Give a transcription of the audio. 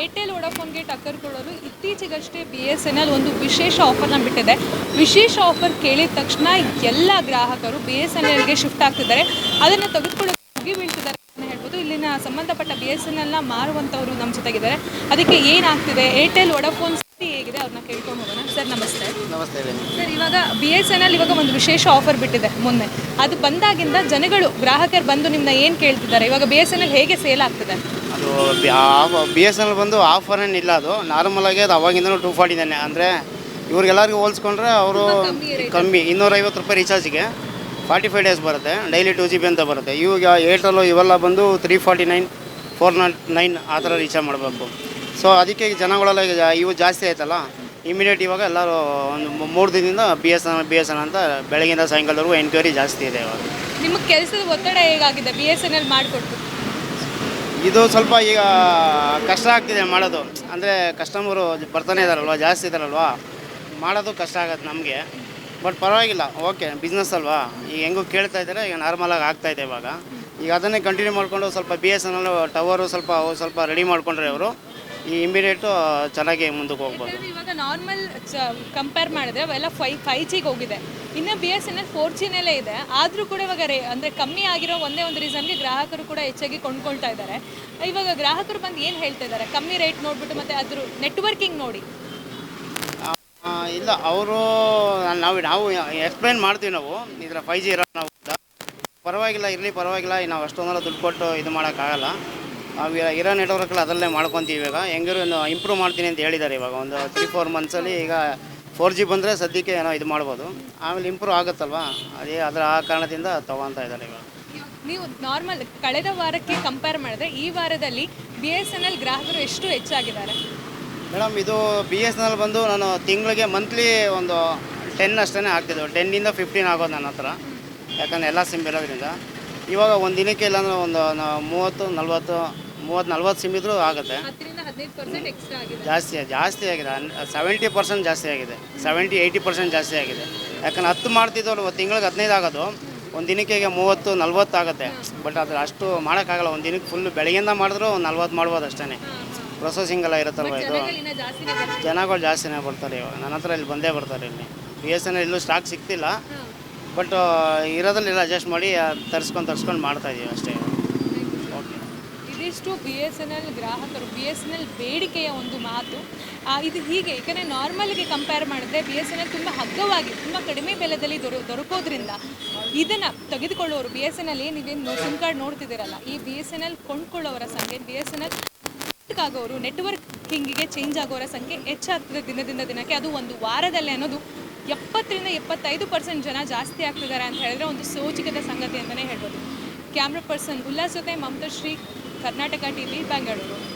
Airtel ವೋಡಾಫೋನ್ಗೆ ಟಕ್ಕರ್ ಕೊಡೋದು ಇತ್ತೀಚೆಗಷ್ಟೇ ಬಿ ಎಸ್ ಎನ್ ಎಲ್ ಒಂದು ವಿಶೇಷ ಆಫರ್ನ ಬಿಟ್ಟಿದೆ. ವಿಶೇಷ ಆಫರ್ ಕೇಳಿದ ತಕ್ಷಣ ಎಲ್ಲ ಗ್ರಾಹಕರು ಬಿ ಎಸ್ ಎನ್ ಎಲ್ಗೆ ಶಿಫ್ಟ್ ಆಗ್ತಿದ್ದಾರೆ. ಅದನ್ನು ತೆಗೆದುಕೊಳ್ಳೋಕೆ ಮುಗಿ ಬೀಳ್ತಿದ್ದಾರೆ ಅಂತ ಹೇಳ್ಬೋದು. ಇಲ್ಲಿನ ಸಂಬಂಧಪಟ್ಟ ಬಿ ಎಸ್ ಎನ್ ಎಲ್ನ ಮಾರುವಂಥವರು ನಮ್ಮ ಜೊತೆಗಿದ್ದಾರೆ. ಅದಕ್ಕೆ ಏನಾಗ್ತಿದೆ? ಏರ್ಟೆಲ್ ವೋಡಾಫೋನ್ ಸ್ಥಿತಿ ಹೇಗಿದೆ? ಅವ್ರನ್ನ ಕೇಳ್ಕೊಂಡು ಹೋಗೋಣ. ಸರ್ ನಮಸ್ತೆ. ನಮಸ್ತೆ ಸರ್ ಇವಾಗ ಬಿ ಎಸ್ ಎನ್ ಎಲ್ ಇವಾಗ ಒಂದು ವಿಶೇಷ ಆಫರ್ ಬಿಟ್ಟಿದೆ ಮೊನ್ನೆ. ಅದು ಬಂದಾಗಿಂದ ಜನಗಳು ಗ್ರಾಹಕರು ಬಂದು ನಿಮ್ಮನ್ನ ಏನು ಕೇಳ್ತಿದ್ದಾರೆ? ಇವಾಗ ಬಿ ಎಸ್ ಎನ್ ಎಲ್ ಹೇಗೆ ಸೇಲ್ ಆಗ್ತಿದೆ? ಅದು ಬಿ ಎಸ್ ಎನ್ ಎಲ್ ಬಂದು ಆಫರ್ ಏನಿಲ್ಲ ಅದು. ನಾರ್ಮಲಾಗಿ ಅದು ಅವಾಗಿಂದನೂ ಟೂ ಫಾರ್ಟಿನೇ ಅಂದರೆ ಇವ್ರಿಗೆಲ್ಲರಿಗೂ ಹೋಲಿಸ್ಕೊಂಡ್ರೆ ಅವರು ಕಮ್ಮಿ ಇನ್ನೂರೈವತ್ತು ರೂಪಾಯಿ ರೀಚಾರ್ಜಿಗೆ ಫಾರ್ಟಿ ಫೈವ್ ಡೇಸ್ ಬರುತ್ತೆ. ಡೈಲಿ ಟೂ ಜಿ ಬಿ ಅಂತ ಬರುತ್ತೆ. ಇವಾಗ ಏರ್ಟೆಲ್ಲು ಇವೆಲ್ಲ ಬಂದು three forty nine four nought nine ಆ ಥರ ರೀಚಾರ್ಜ್ ಮಾಡಬೇಕು. ಸೊ ಅದಕ್ಕೆ ಈಗ ಜನಗಳೆಲ್ಲ ಈಗ ಇವು ಜಾಸ್ತಿ ಆಯ್ತಲ್ಲ. ಇಮಿಡಿಯೇಟ್ ಇವಾಗ ಎಲ್ಲರೂ ಒಂದು ಮೂರು ದಿನದಿಂದ B S N B S N ಅಂತ ಬೆಳಗಿಂದ ಸಾಯಂಕಾಲದವರೆಗೂ ಎನ್ಕ್ವೈರಿ ಜಾಸ್ತಿ ಇದೆ ಇವಾಗ. ನಿಮಗೆ ಕೆಲಸದ ಒತ್ತಡ ಹೇಗಾಗಿದೆ? ಬಿ ಎಸ್ ಎನ್ ಎಲ್ ಮಾಡಿಕೊಟ್ಟು ಇದು ಸ್ವಲ್ಪ ಈಗ ಕಷ್ಟ ಆಗ್ತಿದೆ ಮಾಡೋದು. ಅಂದರೆ ಕಸ್ಟಮರು ಬರ್ತಾನೆ ಇದ್ದಾರಲ್ವ, ಜಾಸ್ತಿ ಇದ್ದಾರಲ್ವ? ಮಾಡೋದು ಕಷ್ಟ ಆಗತ್ತೆ ನಮಗೆ. ಬಟ್ ಪರವಾಗಿಲ್ಲ ಓಕೆ ಬಿಸ್ನೆಸ್ ಅಲ್ವಾ? ಈಗ ಹೆಂಗೂ ಕೇಳ್ತಾ ಇದ್ದಾರೆ, ಈಗ ನಾರ್ಮಲಾಗಿ ಆಗ್ತಾಯಿದೆ ಇವಾಗ. ಈಗ ಅದನ್ನೇ ಕಂಟಿನ್ಯೂ ಮಾಡಿಕೊಂಡು ಸ್ವಲ್ಪ B S N L tower ಸ್ವಲ್ಪ ಸ್ವಲ್ಪ ರೆಡಿ ಮಾಡಿಕೊಂಡ್ರೆ ಅವರು ಈ ಇಮಿಡಿಯೇಟು ಚೆನ್ನಾಗಿ ಮುಂದಕ್ಕೆ ಹೋಗ್ಬೋದು. ಇವಾಗ ನಾರ್ಮಲ್ ಕಂಪೇರ್ ಮಾಡಿದ್ರೆ ಅವೆಲ್ಲ ಫೈ ಫೈ ಜಿಗೆ ಹೋಗಿದೆ. ಇನ್ನು B S N L four ಜಿನಲ್ಲೇ ಇದೆ. ಆದರೂ ಕೂಡ ಇವಾಗ ರೇ ಅಂದರೆ ಕಮ್ಮಿ ಆಗಿರೋ ಒಂದೇ ಒಂದು ರೀಸನ್ಗೆ ಗ್ರಾಹಕರು ಕೂಡ ಹೆಚ್ಚಾಗಿ ಕೊಂಡ್ಕೊಳ್ತಾ ಇದ್ದಾರೆ. ಇವಾಗ ಗ್ರಾಹಕರು ಬಂದು ಏನು ಹೇಳ್ತಾ ಇದ್ದಾರೆ? ಕಮ್ಮಿ ರೇಟ್ ನೋಡ್ಬಿಟ್ಟು ಮತ್ತು ಅದ್ರ ನೆಟ್ವರ್ಕಿಂಗ್ ನೋಡಿ. ಇಲ್ಲ ಅವರು ನಾವು ನಾವು ಎಕ್ಸ್ಪ್ಲೈನ್ ಮಾಡ್ತೀವಿ ನಾವು. ಇದರ ಫೈ ಜಿ ಇರೋ ನಾವು ಪರವಾಗಿಲ್ಲ ಇರಲಿ ಪರವಾಗಿಲ್ಲ. ನಾವು ಅಷ್ಟೊಂದೆಲ್ಲ ದುಡ್ಡು ಕೊಟ್ಟು ಇದು ಮಾಡೋಕ್ಕಾಗಲ್ಲ. ನಾವು ಇರೋ- ನೆಟ್ವರ್ಕಲ್ಲಿ ಅದರಲ್ಲೇ ಮಾಡ್ಕೊತೀವಿ ಇವಾಗ. ಹೆಂಗಿರೋ ಇಂಪ್ರೂವ್ ಮಾಡ್ತೀನಿ ಅಂತ ಹೇಳಿದ್ದಾರೆ ಇವಾಗ. ಒಂದು ತ್ರೀ ಫೋರ್ ಮಂತ್ಸಲ್ಲಿ ಈಗ ಫೋರ್ ಜಿ ಬಂದರೆ ಸದ್ಯಕ್ಕೆ ಏನೋ ಇದು ಮಾಡ್ಬೋದು. ಆಮೇಲೆ ಇಂಪ್ರೂವ್ ಆಗುತ್ತಲ್ವ? ಅದೇ ಅದರ ಆ ಕಾರಣದಿಂದ ತೊಗೊತಾ ಇದ್ದಾರೆ ಇವಾಗ. ನೀವು ನಾರ್ಮಲ್ ಕಳೆದ ವಾರಕ್ಕೆ ಕಂಪೇರ್ ಮಾಡಿದ್ರೆ ಈ ವಾರದಲ್ಲಿ ಬಿ ಎಸ್ ಎನ್ ಎಲ್ ಗ್ರಾಹಕರು ಎಷ್ಟು ಹೆಚ್ಚಾಗಿದ್ದಾರೆ? ಮೇಡಮ್ ಇದು ಬಿ ಎಸ್ ಎನ್ ಎಲ್ ಬಂದು ನಾನು ತಿಂಗಳಿಗೆ ಮಂತ್ಲಿ ಒಂದು ಟೆನ್ ಅಷ್ಟೇ ಆಗ್ತಿದ್ದು ಟೆನ್ನಿಂದ ಫಿಫ್ಟೀನ್ ಆಗೋದು ನನ್ನ ಹತ್ರ. ಯಾಕಂದರೆ ಎಲ್ಲ ಸಿಮ್ ಇರೋದ್ರಿಂದ. ಇವಾಗ ಒಂದು ದಿನಕ್ಕೆ ಇಲ್ಲಾಂದ್ರೆ ಒಂದು ನ- ಮೂವತ್ತು ನಲ್ವತ್ತು ಮೂವತ್ತು ನಲ್ವತ್ತು ಸಿಮ್ ಇದ್ರೂ ಆಗುತ್ತೆ. ಹತ್ತರಿಂದ ಹದಿನೈದು ಪರ್ಸೆಂಟ್ ಎಕ್ಸ್ಟ್ರಾ ಆಗಿದೆ. ಜಾಸ್ತಿ ಜಾಸ್ತಿ ಆಗಿದೆ. ಸೆವೆಂಟಿ ಪರ್ಸೆಂಟ್ ಜಾಸ್ತಿ ಆಗಿದೆ. ಸೆವೆಂಟಿ ಏಯ್ಟಿ ಪರ್ಸೆಂಟ್ ಜಾಸ್ತಿ ಆಗಿದೆ. ಯಾಕಂದ್ರೆ ಹತ್ತು ಮಾಡ್ತಿದ್ದವ್ರು ತಿಂಗಳಿಗೆ ಹದಿನೈದು ಆಗೋದು. ಒಂದು ದಿನಕ್ಕೆ ಈಗ ಮೂವತ್ತು ನಲ್ವತ್ತು ಆಗುತ್ತೆ. ಬಟ್ ಅದ್ರ ಅಷ್ಟು ಮಾಡೋಕ್ಕಾಗಲ್ಲ. ಒಂದು ದಿನಕ್ಕೆ ಫುಲ್ ಬೆಳಗ್ಗೆಯಿಂದ ಮಾಡಿದ್ರು ಒಂದು ನಲ್ವತ್ತು ಮಾಡ್ಬೋದು ಅಷ್ಟೇ ಪ್ರೊಸೆಸಿಂಗ್ ಎಲ್ಲ ಇರುತ್ತಲ್ವ ಇದು? ಜಾಸ್ತಿನೇ ಜನಗಳು ಜಾಸ್ತಿನೇ ಬರ್ತಾರೆ ಇವಾಗ. ನನ್ನ ಹತ್ರ ಇಲ್ಲಿ ಬಂದೇ ಬರ್ತಾರೆ ಇಲ್ಲಿ. ಬಿ ಎಸ್ ಎನ್ ಇಲ್ಲೂ ಸ್ಟಾಕ್ ಸಿಗ್ತಿಲ್ಲ. ಬಟ್ ಇರೋದ್ರಲ್ಲಿ ಅಡ್ಜಸ್ಟ್ ಮಾಡಿ ತರಿಸ್ಕೊಂಡು ತರಿಸ್ಕೊಂಡು ಮಾಡ್ತಾ ಇದೀವಿ ಅಷ್ಟೇ. ಓಕೆ ಇದಿಷ್ಟು ಬಿ ಎಸ್ ಎನ್ ಎಲ್ ಗ್ರಾಹಕರು ಬಿ ಎಸ್ ಎನ್ ಎಲ್ ಬೇಡಿಕೆಯ ಒಂದು ಮಾತು. ಇದು ಹೀಗೆ, ಏಕೆಂದರೆ ನಾರ್ಮಲ್ಗೆ ಕಂಪೇರ್ ಮಾಡಿದ್ರೆ ಬಿ ಎಸ್ ಎನ್ ಎಲ್ ತುಂಬ ಹಗ್ಗವಾಗಿ, ತುಂಬ ಕಡಿಮೆ ಬೆಲೆದಲ್ಲಿ ದೊರ, ದೊರಕೋದ್ರಿಂದ ಇದನ್ನು ತೆಗೆದುಕೊಳ್ಳೋರು ಬಿ ಎಸ್ ಎನ್ ಎಲ್ ಏನು ನೀವೇನು ಸಿಮ್ ಕಾರ್ಡ್ ನೋಡ್ತಿದ್ದೀರಲ್ಲ, ಈ ಬಿ ಎಸ್ ಎನ್ ಎಲ್ ಕೊಂಡ್ಕೊಳ್ಳೋರ ಸಂಖ್ಯೆ ಬಿ ಎಸ್ ಎನ್ ಎಲ್ ಆಗೋರು ನೆಟ್ವರ್ಕಿಂಗಿಗೆ ಚೇಂಜ್ ಆಗೋರ ಸಂಖ್ಯೆ ಹೆಚ್ಚಾಗ್ತದೆ ದಿನದಿಂದ ದಿನಕ್ಕೆ. ಅದು ಒಂದು ವಾರದಲ್ಲೇ ಅನ್ನೋದು ಎಪ್ಪತ್ತರಿಂದ ಎಪ್ಪತ್ತೈದು ಪರ್ಸೆಂಟ್ ಜನ ಜಾಸ್ತಿ ಆಗ್ತಿದ್ದಾರೆ ಅಂತ ಹೇಳಿದ್ರೆ ಒಂದು ಸೋಚಿಕದ ಸಂಗತಿ ಅಂತಲೇ ಹೇಳ್ಬೋದು. ಕ್ಯಾಮ್ರಾ ಪರ್ಸನ್ ಉಲ್ಲಾಸ್ ಜೊತೆ ಮಮತಾ ಶ್ರೀ, ಕರ್ನಾಟಕ ಟಿವಿ, ಬೆಂಗಳೂರು.